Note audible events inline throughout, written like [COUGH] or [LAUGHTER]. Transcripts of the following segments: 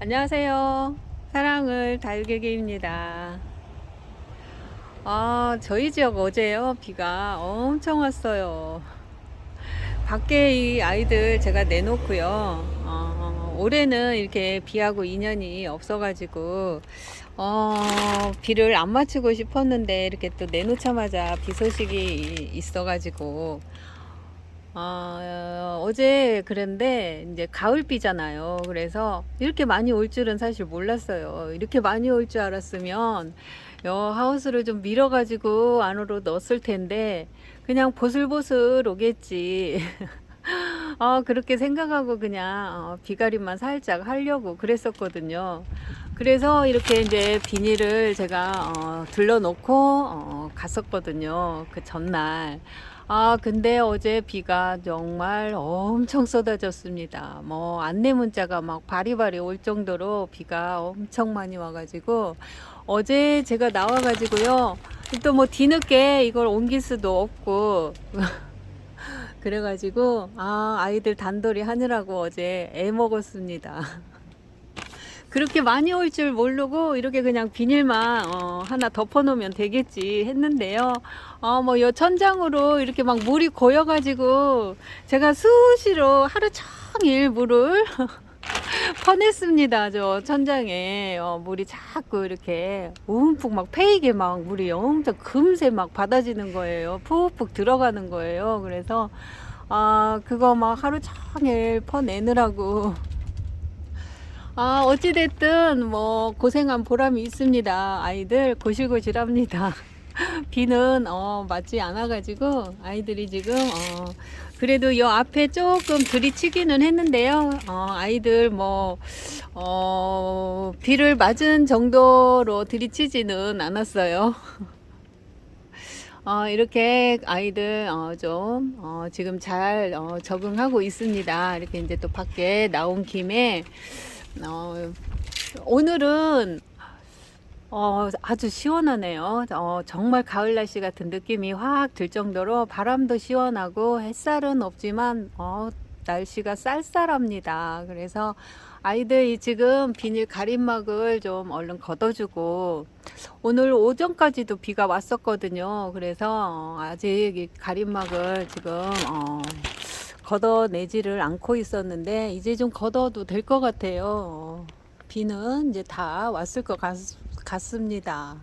안녕하세요. 사랑을 달개기입니다. 아, 저희 지역 어제요. 비가 엄청 왔어요. 밖에 이 아이들 제가 내놓고요. 어, 올해는 이렇게 비하고 인연이 없어가지고, 어, 비를 안 맞추고 싶었는데, 이렇게 또 내놓자마자 비 소식이 있어가지고, 어, 어제 그런데 이제 가을비잖아요. 그래서 이렇게 많이 올 줄은 사실 몰랐어요. 이렇게 많이 올 줄 알았으면 여 하우스를 좀 밀어가지고 안으로 넣었을 텐데 그냥 보슬보슬 오겠지. [LAUGHS] 어, 그렇게 생각하고 그냥 어, 비가림만 살짝 하려고 그랬었거든요. 그래서 이렇게 이제 비닐을 제가 어, 둘러놓고 어, 갔었거든요. 그 전날. 아, 근데 어제 비가 정말 엄청 쏟아졌습니다. 뭐, 안내 문자가 막 바리바리 올 정도로 비가 엄청 많이 와가지고, 어제 제가 나와가지고요, 또 뭐 뒤늦게 이걸 옮길 수도 없고, [LAUGHS] 그래가지고, 아, 아이들 단돌이 하느라고 어제 애 먹었습니다. 그렇게 많이 올 줄 모르고 이렇게 그냥 비닐만 어, 하나 덮어놓으면 되겠지 했는데요. 어, 뭐, 요 천장으로 이렇게 막 물이 고여가지고 제가 수시로 하루 종일 물을 [LAUGHS] 퍼냈습니다. 저 천장에 어, 물이 자꾸 이렇게 움푹 막 패이게 막 물이 엄청 금세 막 받아지는 거예요. 푹푹 들어가는 거예요. 그래서 아 그거 막 하루 종일 퍼내느라고 아 어찌됐든 뭐 고생한 보람이 있습니다. 아이들 고실고실합니다. [LAUGHS] 비는 어 맞지 않아 가지고 아이들이 지금 어 그래도 요 앞에 조금 들이치기는 했는데요. 어 아이들 뭐 어 비를 맞은 정도로 들이치지는 않았어요. [LAUGHS] 어 이렇게 아이들 어 좀 어 지금 잘 어 적응하고 있습니다. 이렇게 이제 또 밖에 나온 김에 어 오늘은 어, 아주 시원하네요. 어, 정말 가을 날씨 같은 느낌이 확 들 정도로 바람도 시원하고 햇살은 없지만 어, 날씨가 쌀쌀합니다. 그래서 아이들이 지금 비닐 가림막을 좀 얼른 걷어주고 오늘 오전까지도 비가 왔었거든요. 그래서 어, 아직 이 가림막을 지금 어, 걷어내지를 않고 있었는데 이제 좀 걷어도 될 것 같아요. 어, 비는 이제 다 왔을 것 같, 같습니다.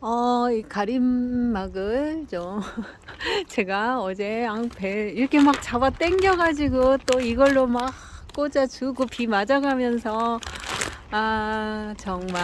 어, 이 가림막을 좀 [LAUGHS] 제가 어제 앙배 이렇게 막 잡아 당겨가지고 또 이걸로 막 꽂아주고 비 맞아가면서 아 정말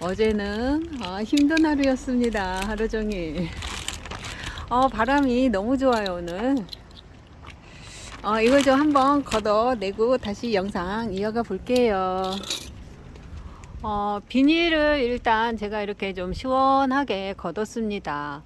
어제는 아, 힘든 하루였습니다. 하루 종일. 어, 바람이 너무 좋아요 오늘. 어, 이걸 좀 한번 걷어내고 다시 영상 이어가 볼게요. 어, 비닐을 일단 제가 이렇게 좀 시원하게 걷었습니다.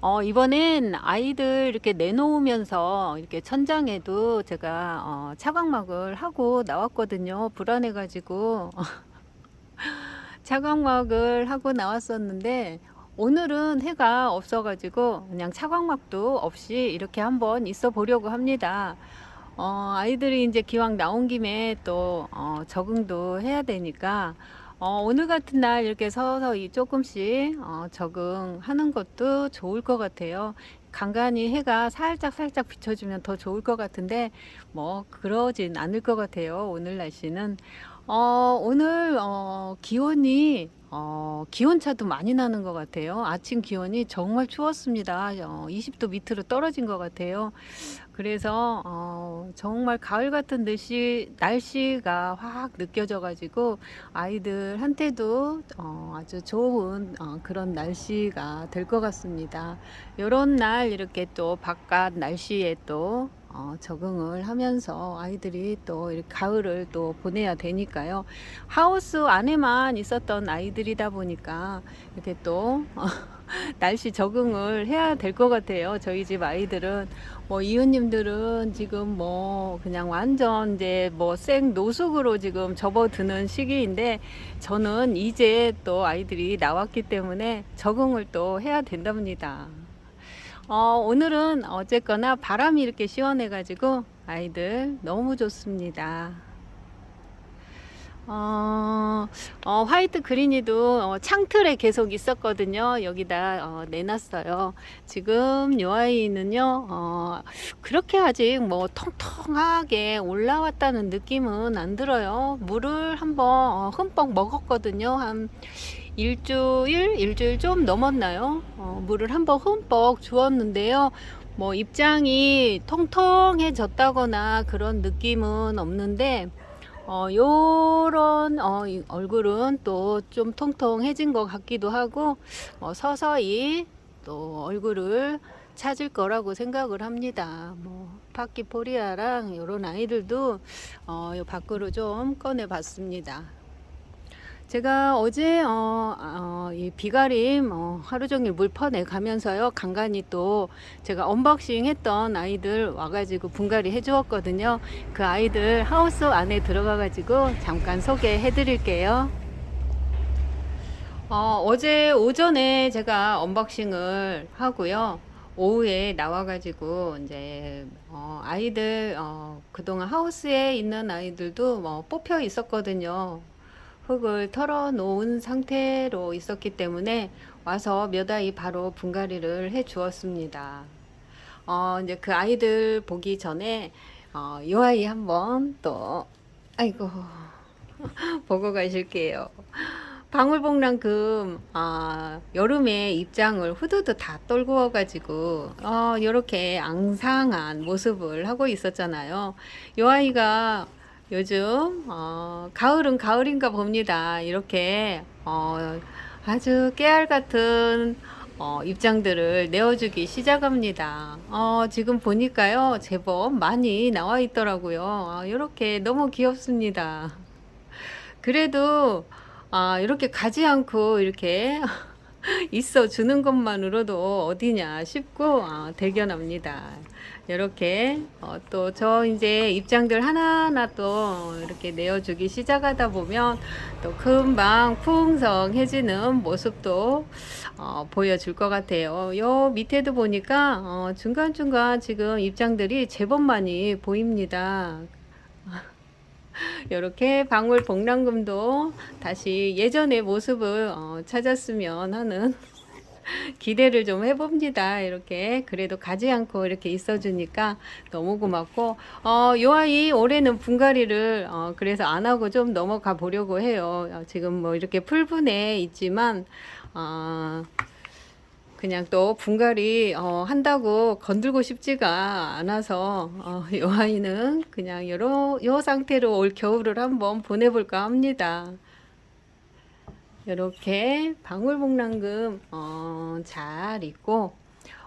어, 이번엔 아이들 이렇게 내놓으면서 이렇게 천장에도 제가 어, 차광막을 하고 나왔거든요. 불안해가지고. [LAUGHS] 차광막을 하고 나왔었는데 오늘은 해가 없어가지고 그냥 차광막도 없이 이렇게 한번 있어 보려고 합니다. 어, 아이들이 이제 기왕 나온 김에 또 어, 적응도 해야 되니까 어, 오늘 같은 날 이렇게 서서히 조금씩 어, 적응하는 것도 좋을 것 같아요. 간간히 해가 살짝 살짝 비춰주면 더 좋을 것 같은데 뭐 그러진 않을 것 같아요. 오늘 날씨는 어, 오늘 어, 기온이 어, 기온차도 많이 나는 것 같아요. 아침 기온이 정말 추웠습니다. 어, 20도 밑으로 떨어진 것 같아요. 그래서 어, 정말 가을 같은 날씨, 날씨가 확 느껴져가지고 아이들한테도 어, 아주 좋은 어, 그런 날씨가 될 것 같습니다. 이런 날 이렇게 또 바깥 날씨에 또 어, 적응을 하면서 아이들이 또 이렇게 가을을 또 보내야 되니까요. 하우스 안에만 있었던 아이들이다 보니까 이렇게 또 어, [LAUGHS] 날씨 적응을 해야 될 것 같아요. 저희 집 아이들은 뭐 이웃님들은 지금 뭐 그냥 완전 이제 뭐 생 노숙으로 지금 접어드는 시기인데 저는 이제 또 아이들이 나왔기 때문에 적응을 또 해야 된답니다. 어, 오늘은 어쨌거나 바람이 이렇게 시원해가지고 아이들 너무 좋습니다. 어, 어, 화이트 그린이도 어, 창틀에 계속 있었거든요. 여기다 어, 내놨어요. 지금 요 아이는요, 어, 그렇게 아직 뭐 통통하게 올라왔다는 느낌은 안 들어요. 물을 한번 어, 흠뻑 먹었거든요. 한 일주일, 일주일 좀 넘었나요? 어, 물을 한번 흠뻑 주었는데요. 뭐 입장이 통통해졌다거나 그런 느낌은 없는데, 어, 요런, 어, 이 얼굴은 또 좀 통통해진 것 같기도 하고, 어, 서서히 또 얼굴을 찾을 거라고 생각을 합니다. 뭐, 파키포리아랑 요런 아이들도, 어, 요 밖으로 좀 꺼내 봤습니다. 제가 어제 어, 어, 이 비가림 어, 하루 종일 물 퍼내 가면서요 간간히 또 제가 언박싱 했던 아이들 와가지고 분갈이 해주었거든요. 그 아이들 하우스 안에 들어가가지고 잠깐 소개해 드릴게요. 어, 어제 오전에 제가 언박싱을 하고요. 오후에 나와가지고 이제 어, 아이들 어, 그동안 하우스에 있는 아이들도 뭐 뽑혀 있었거든요 흙을 털어 놓은 상태로 있었기 때문에 와서 몇 아이 바로 분갈이를 해 주었습니다. 어, 이제 그 아이들 보기 전에 어, 이 아이 한번 또 아이고 [LAUGHS] 보고 가실게요. 방울복랑금 아, 여름에 입장을 후두두 다 떨고 와가지고 어, 이렇게 앙상한 모습을 하고 있었잖아요. 이 아이가 요즘 어, 가을은 가을인가 봅니다. 이렇게 어, 아주 깨알 같은 어, 입장들을 내어주기 시작합니다. 어, 지금 보니까요, 제법 많이 나와 있더라고요. 아, 이렇게 너무 귀엽습니다. 그래도 아, 이렇게 가지 않고 이렇게 [LAUGHS] 있어 주는 것만으로도 어디냐 싶고 아, 대견합니다. 이렇게 어, 또저 이제 입장들 하나하나 또 이렇게 내어주기 시작하다 보면 또 금방 풍성해지는 모습도 어, 보여줄 것 같아요. 요 밑에도 보니까 어, 중간중간 지금 입장들이 제법 많이 보입니다. [LAUGHS] 이렇게 방울 복랑금도 다시 예전의 모습을 어, 찾았으면 하는 [LAUGHS] 기대를 좀 해봅니다. 이렇게 그래도 가지 않고 이렇게 있어주니까 너무 고맙고 어, 요 아이 올해는 분갈이를 어, 그래서 안 하고 좀 넘어가 보려고 해요. 어, 지금 뭐 이렇게 풀분에 있지만 어, 그냥 또 분갈이 어, 한다고 건들고 싶지가 않아서 어, 요 아이는 그냥 요러, 요 상태로 올 겨울을 한번 보내볼까 합니다. 이렇게 방울복랑금 어, 잘 있고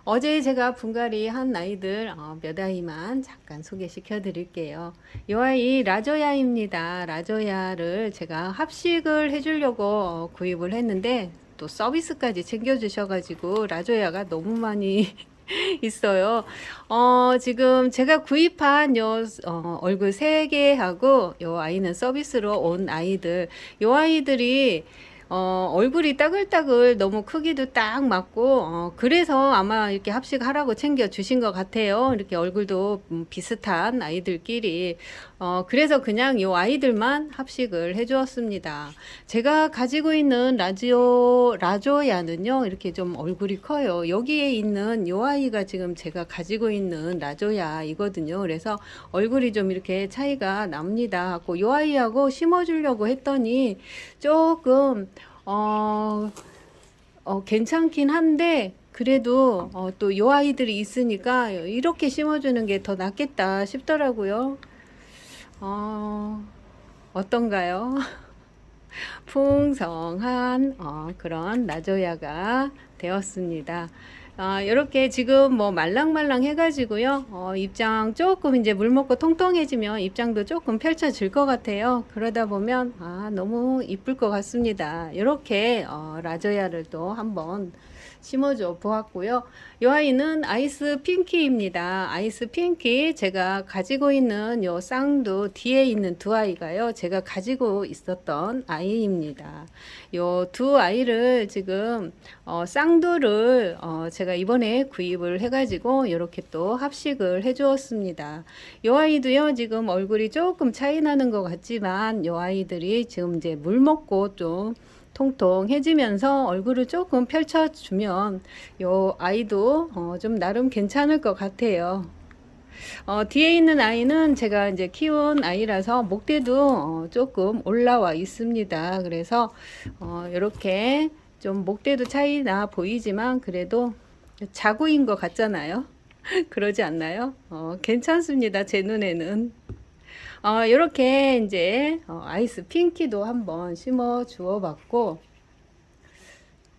어제 제가 분갈이 한 아이들 어, 몇 아이만 잠깐 소개시켜 드릴게요. 이 아이 라조야입니다. 라조야를 제가 합식을 해주려고 어, 구입을 했는데 또 서비스까지 챙겨주셔가지고 라조야가 너무 많이 [LAUGHS] 있어요. 어, 지금 제가 구입한 요, 어, 얼굴 세 개하고 요 아이는 서비스로 온 아이들, 요 아이들이 어, 얼굴이 따글따글 너무 크기도 딱 맞고, 어, 그래서 아마 이렇게 합식하라고 챙겨 주신 것 같아요. 이렇게 얼굴도 음, 비슷한 아이들끼리. 어, 그래서 그냥 요 아이들만 합식을 해 주었습니다. 제가 가지고 있는 라지오, 라조야는요, 이렇게 좀 얼굴이 커요. 여기에 있는 요 아이가 지금 제가 가지고 있는 라조야이거든요. 그래서 얼굴이 좀 이렇게 차이가 납니다. 하고 요 아이하고 심어주려고 했더니 조금 어, 어, 괜찮긴 한데, 그래도, 어, 또, 요 아이들이 있으니까, 이렇게 심어주는 게 더 낫겠다 싶더라고요. 어, 어떤가요? [LAUGHS] 풍성한, 어, 그런 나조야가 되었습니다. 아, 이렇게 지금 뭐 말랑말랑 해가지고요. 어, 입장 조금 이제 물 먹고 통통해지면 입장도 조금 펼쳐질 것 같아요. 그러다 보면 아, 너무 이쁠 것 같습니다. 이렇게 어, 라조야를 또 한번 심어줘 보았고요. 이 아이는 아이스 핑키입니다. 아이스 핑키 제가 가지고 있는 요 쌍두 뒤에 있는 두 아이가요. 제가 가지고 있었던 아이입니다. 요 두 아이를 지금 어, 쌍두를 어, 제가 이번에 구입을 해가지고 이렇게 또 합식을 해주었습니다. 요 아이도요 지금 얼굴이 조금 차이 나는 것 같지만 요 아이들이 지금 이제 물 먹고 좀 통통해지면서 얼굴을 조금 펼쳐주면 요 아이도 어, 좀 나름 괜찮을 것 같아요. 어, 뒤에 있는 아이는 제가 이제 키운 아이라서 목대도 어, 조금 올라와 있습니다. 그래서 어, 이렇게 좀 목대도 차이 나 보이지만 그래도 자구인 것 같잖아요. [LAUGHS] 그러지 않나요? 어, 괜찮습니다. 제 눈에는. 어, 이렇게 이제 어, 아이스 핑키도 한번 심어 주어 봤고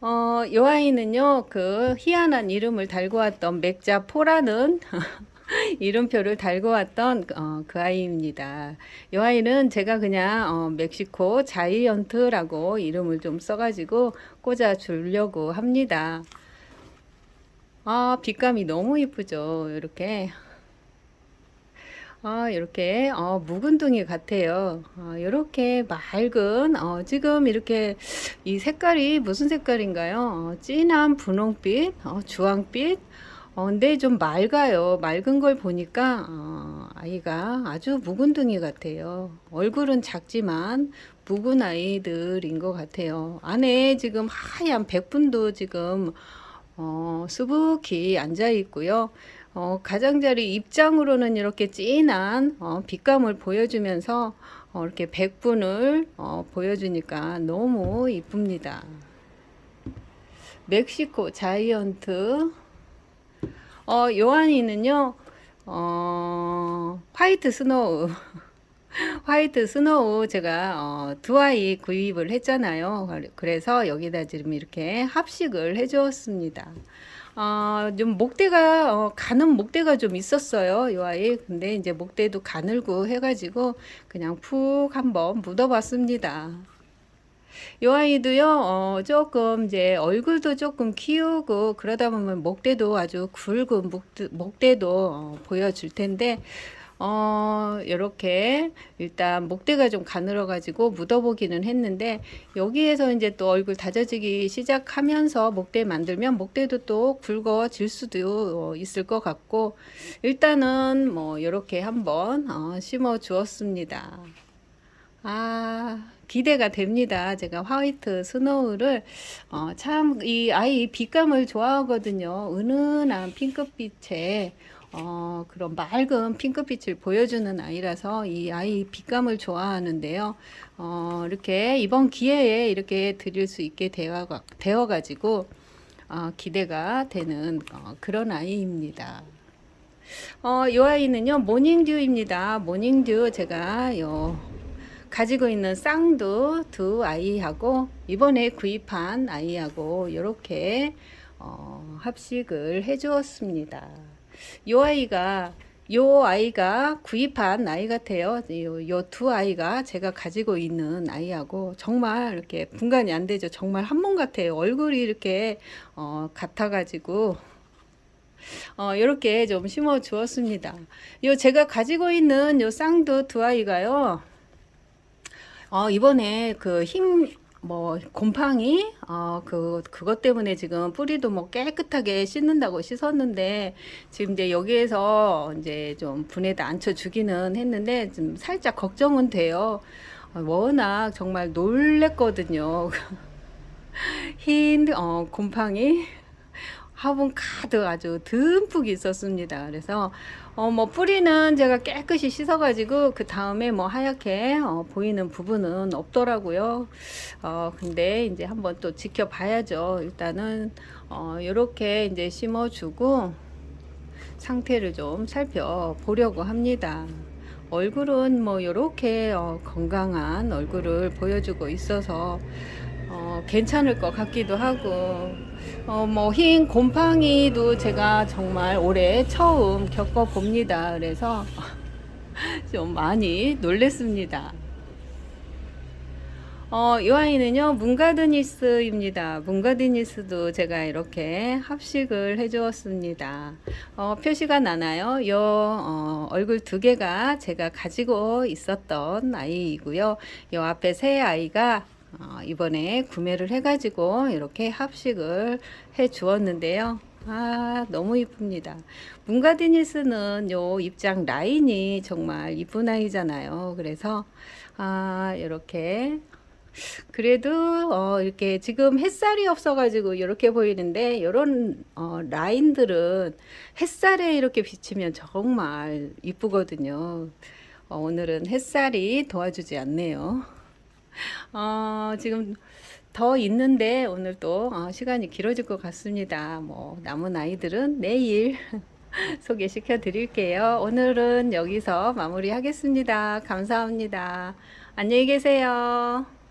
어, 요 아이는요, 그 희한한 이름을 달고 왔던 맥자포라는 [LAUGHS] 이름표를 달고 왔던 어, 그 아이입니다. 이 아이는 제가 그냥 어, 멕시코 자이언트라고 이름을 좀 써가지고 꽂아 주려고 합니다. 아, 빛감이 너무 이쁘죠. 이렇게. 아, 이렇게, 어, 묵은둥이 같아요. 어, 이렇게 맑은, 어, 지금 이렇게 이 색깔이 무슨 색깔인가요? 어, 진한 분홍빛, 어, 주황빛, 어, 근데 좀 맑아요. 맑은 걸 보니까, 어, 아이가 아주 묵은둥이 같아요. 얼굴은 작지만 묵은 아이들인 것 같아요. 안에 지금 하얀 백분도 지금, 어, 수북히 앉아 있고요. 어, 가장자리 입장으로는 이렇게 진한 어, 빛감을 보여주면서 어, 이렇게 백분을 어, 보여주니까 너무 이쁩니다. 멕시코 자이언트 어, 요한이는요, 어, 화이트 스노우. [LAUGHS] 화이트 스노우 제가 어, 두 아이 구입을 했잖아요. 그래서 여기다 지금 이렇게 합식을 해주었습니다. 어, 좀 목대가 어, 가는 목대가 좀 있었어요. 이 아이. 근데 이제 목대도 가늘고 해가지고 그냥 푹 한번 묻어봤습니다. 이 아이도요, 어, 조금 이제 얼굴도 조금 키우고 그러다 보면 목대도 아주 굵은 목대, 목대도 어, 보여줄 텐데, 어, 요렇게 일단 목대가 좀 가늘어 가지고 묻어보기는 했는데 여기에서 이제 또 얼굴 다져지기 시작하면서 목대 만들면 목대도 또 굵어질 수도 어, 있을 것 같고 일단은 뭐 요렇게 한번 어, 심어 주었습니다. 아, 기대가 됩니다. 제가 화이트 스노우를 어, 참 이 아이 빛감을 좋아하거든요. 은은한 핑크빛에 어, 그런 맑은 핑크빛을 보여주는 아이라서 이 아이 빛감을 좋아하는데요. 어, 이렇게 이번 기회에 이렇게 드릴 수 있게 되어, 되어가지고 어, 기대가 되는 어, 그런 아이입니다. 어, 이 아이는요, 모닝듀입니다. 모닝듀 제가 요 가지고 있는 쌍두 두 아이하고 이번에 구입한 아이하고 이렇게 어, 합식을 해 주었습니다. 요 아이가 요 아이가 구입한 아이 같아요. 요 두 아이가 제가 가지고 있는 아이하고 정말 이렇게 분간이 안 되죠. 정말 한 몸 같아요. 얼굴이 이렇게 어, 같아가지고 어, 이렇게 좀 심어 주었습니다. 요 제가 가지고 있는 요 쌍두 두 아이가요. 어, 이번에 그 힘, 뭐, 곰팡이, 어, 그, 그것 때문에 지금 뿌리도 뭐 깨끗하게 씻는다고 씻었는데, 지금 이제 여기에서 이제 좀 분에다 앉혀 주기는 했는데, 좀 살짝 걱정은 돼요. 어, 워낙 정말 놀랬거든요. [LAUGHS] 흰, 어, 곰팡이. 화분 가득 아주 듬뿍 있었습니다. 그래서 어 뭐 뿌리는 제가 깨끗이 씻어가지고 그 다음에 뭐 하얗게 어 보이는 부분은 없더라고요. 어 근데 이제 한번 또 지켜봐야죠. 일단은 어 이렇게 이제 심어주고 상태를 좀 살펴보려고 합니다. 얼굴은 뭐 이렇게 어 건강한 얼굴을 보여주고 있어서 어, 괜찮을 것 같기도 하고 어, 뭐 흰 곰팡이도 제가 정말 올해 처음 겪어봅니다. 그래서 [LAUGHS] 좀 많이 놀랬습니다. 어, 이 아이는요, 문가드니스입니다. 문가드니스도 제가 이렇게 합식을 해주었습니다. 어, 표시가 나나요? 요, 어, 얼굴 두 개가 제가 가지고 있었던 아이이고요. 요 앞에 세 아이가 어, 이번에 구매를 해가지고 이렇게 합식을 해 주었는데요. 아, 너무 이쁩니다. 문가디니스는 요 입장 라인이 정말 이쁜 아이잖아요. 그래서, 아, 이렇게. 그래도, 어, 이렇게 지금 햇살이 없어가지고 이렇게 보이는데, 이런, 어, 라인들은 햇살에 이렇게 비치면 정말 이쁘거든요. 어, 오늘은 햇살이 도와주지 않네요. 어, 지금 더 있는데 오늘 또 어, 시간이 길어질 것 같습니다. 뭐 남은 아이들은 내일 [LAUGHS] 소개시켜 드릴게요. 오늘은 여기서 마무리하겠습니다. 감사합니다. 안녕히 계세요.